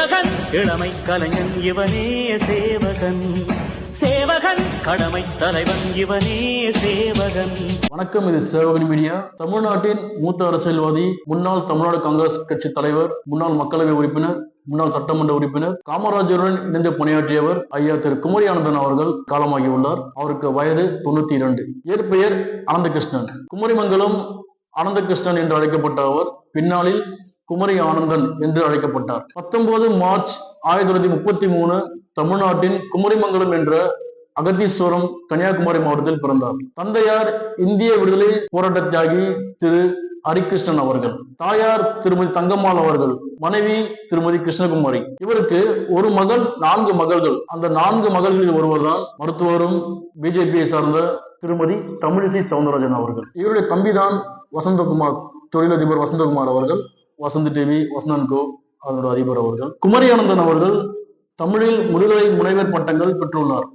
சேவகன். இளமை கலைஞன் இவனே சேவகன். சேவகன். கடமை தலைவன் இவனே சேவகன். வணக்கம் இது சேவகன் மீடியா. தமிழ்நாட்டின் மூத்த அரசியல்வாதி முன்னாள் தமிழ்நாடு காங்கிரஸ் கட்சி தலைவர் முன்னாள் மக்களவை உறுப்பினர் முன்னாள் சட்டமன்ற உறுப்பினர் காமராஜருடன் இணைந்து பணியாற்றியவர் ஐயா திரு. குமரி ஆனந்தன் அவர்கள் காலமாகியுள்ளார். அவருக்கு வயது தொண்ணூத்தி இரண்டு. இயற்பெயர் அனந்தகிருஷ்ணன். குமரிமங்கலம் அனந்தகிருஷ்ணன் என்று அழைக்கப்பட்ட அவர் பின்னாளில் குமரி ஆனந்தன் என்று அழைக்கப்பட்டார். பத்தொன்பது மார்ச் ஆயிரத்தி தொள்ளாயிரத்தி முப்பத்தி மூணு தமிழ்நாட்டின் குமரிமங்கலம் என்ற அகத்தீஸ்வரம் கன்னியாகுமரி மாவட்டத்தில் பிறந்தார். தந்தையார் இந்திய விடுதலை போராட்ட தியாகி திரு ஹரிகிருஷ்ணன் அவர்கள் தாயார் திருமதி தங்கம்மாள் அவர்கள் மனைவி திருமதி கிருஷ்ணகுமாரி. இவருக்கு ஒரு மகள் நான்கு மகள்கள். அந்த நான்கு மகள்களில் ஒருவர் தான் மருத்துவரும் பிஜேபியை சார்ந்த திருமதி தமிழிசை சவுந்தரராஜன் அவர்கள். இவருடைய தம்பிதான் வசந்தகுமார் தொழிலதிபர் வசந்தகுமார் அவர்கள். வசந்த் டிவி வசந்தன் கோ அதனோட அதிபர் அவர்கள். குமரியானந்தன் அவர்கள் தமிழில் முதுகலை முனைவர் பட்டங்கள் பெற்றுள்ளார்.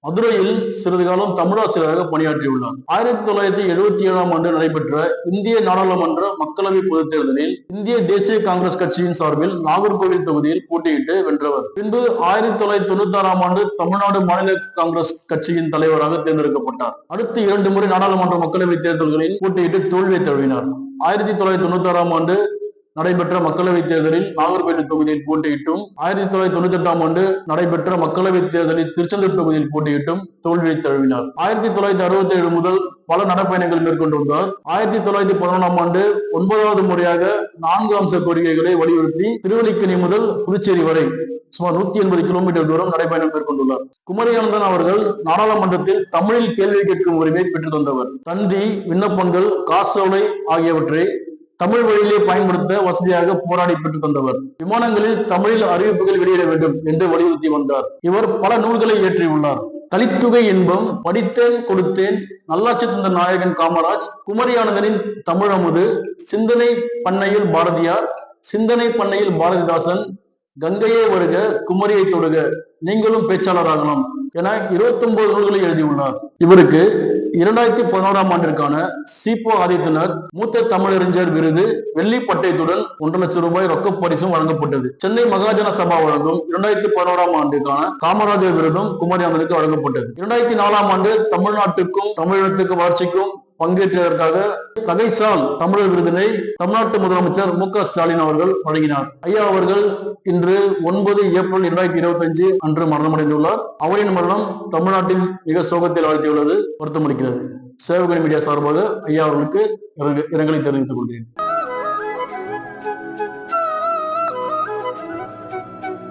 மதுரையில் சிறிது காலம் தமிழாசிரியராக பணியாற்றியுள்ளார். ஆயிரத்தி தொள்ளாயிரத்தி எழுபத்தி ஏழாம் ஆண்டு நடைபெற்ற இந்திய நாடாளுமன்ற மக்களவை பொதுத் தேர்தலில் இந்திய தேசிய காங்கிரஸ் கட்சியின் சார்பில் நாகர்கோவில் தொகுதியில் போட்டியிட்டு வென்றவர். பின்பு ஆயிரத்தி தொள்ளாயிரத்தி தொண்ணூத்தி ஆறாம் ஆண்டு தமிழ்நாடு மாநில காங்கிரஸ் கட்சியின் தலைவராக தேர்ந்தெடுக்கப்பட்டார். அடுத்து இரண்டு முறை நாடாளுமன்ற மக்களவை தேர்தல்களில் போட்டியிட்டு தோல்வியை தழுவினார். ஆயிரத்தி தொள்ளாயிரத்தி தொண்ணூத்தி ஆறாம் ஆண்டு நடைபெற்ற மக்களவைத் தேர்தலில் நாகர்கோவில் தொகுதியில் போட்டியிட்டும் ஆயிரத்தி தொள்ளாயிரத்தி தொண்ணூத்தி எட்டாம் ஆண்டு நடைபெற்ற மக்களவைத் தேர்தலில் திருச்செந்தூர் தொகுதியில் போட்டியிட்டும் தோல்வியை தழுவினார். ஆயிரத்தி தொள்ளாயிரத்தி அறுபத்தி ஏழு முதல் பல நடைப்பயணங்கள் மேற்கொண்டிருந்தார் ஆயிரத்தி தொள்ளாயிரத்தி பதினொன்றாம் ஆண்டு ஒன்பதாவது முறையாக நான்கு அம்ச கோரிக்கைகளை வலியுறுத்தி திருவல்லிக்கணி முதல் புதுச்சேரி வரை சுமார் நூத்தி எண்பது கிலோமீட்டர் தூரம் நடைபயணம் மேற்கொண்டுள்ளார். குமரியானந்தன் அவர்கள் நாடாளுமன்றத்தில் தமிழில் கேள்வி கேட்கும் உரிமை பெற்று தந்தவர். தந்தி விண்ணப்பங்கள் காசோலை ஆகியவற்றை தமிழ் வழியிலே பயன்படுத்த வசதியாக போராடி பெற்று தந்தவர் விமானங்களில் தமிழில் அறிவிப்புகள் வெளியிட வேண்டும் என்று வலியுறுத்தி வந்தார். இவர் பல நூல்களை இயற்றியுள்ளார். கலித்துகை இன்பம் படித்தேன் கொடுத்தேன். நல்லாட்சி தந்த நாயகன் காமராஜ் குமரியானந்தனின் தமிழமுது சிந்தனை பண்ணையில் பாரதியார் சிந்தனை பண்ணையில் பாரதிதாசன் கங்கையே வருக குமரியை தொடுக நீங்களும் பேச்சாளராகலாம் என இருபத்தி ஒன்பது நூல்களை எழுதியுள்ளார். இவருக்கு இரண்டாயிரத்தி பதினோராம் ஆண்டிற்கான சிபோ ஆதித்தனர் மூத்த தமிழறிஞர் விருது வெள்ளி பட்டயத்துடன் ஒன்றரை லட்சம் ரூபாய் ரொக்க பரிசும் வழங்கப்பட்டது. சென்னை மகாஜன சபா வழங்கும் இரண்டாயிரத்தி பதினோராம் ஆண்டுக்கான காமராஜர் விருதும் குமரியானந்தனுக்கு வழங்கப்பட்டது. இரண்டாயிரத்தி நாலாம் ஆண்டு தமிழ்நாட்டுக்கும் தமிழகத்துக்கு வளர்ச்சிக்கும் பங்கேற்றதற்காக கதைசால் தமிழர் விருதினை தமிழ்நாட்டு முதலமைச்சர் மு க ஸ்டாலின் அவர்கள் வழங்கினார். ஐயா அவர்கள் இன்று ஒன்பது ஏப்ரல் இரண்டாயிரத்தி இருபத்தி அஞ்சு அன்று மரணமடைந்துள்ளார். அவரின் மரணம் தமிழ்நாட்டில் மிக சோகத்தில் ஆழ்த்தியுள்ளது வருத்தமளிக்கிறது. சேவகன் மீடியா சார்பாக ஐயா அவர்களுக்கு இரங்கலை தெரிவித்துக் கொள்கிறேன்.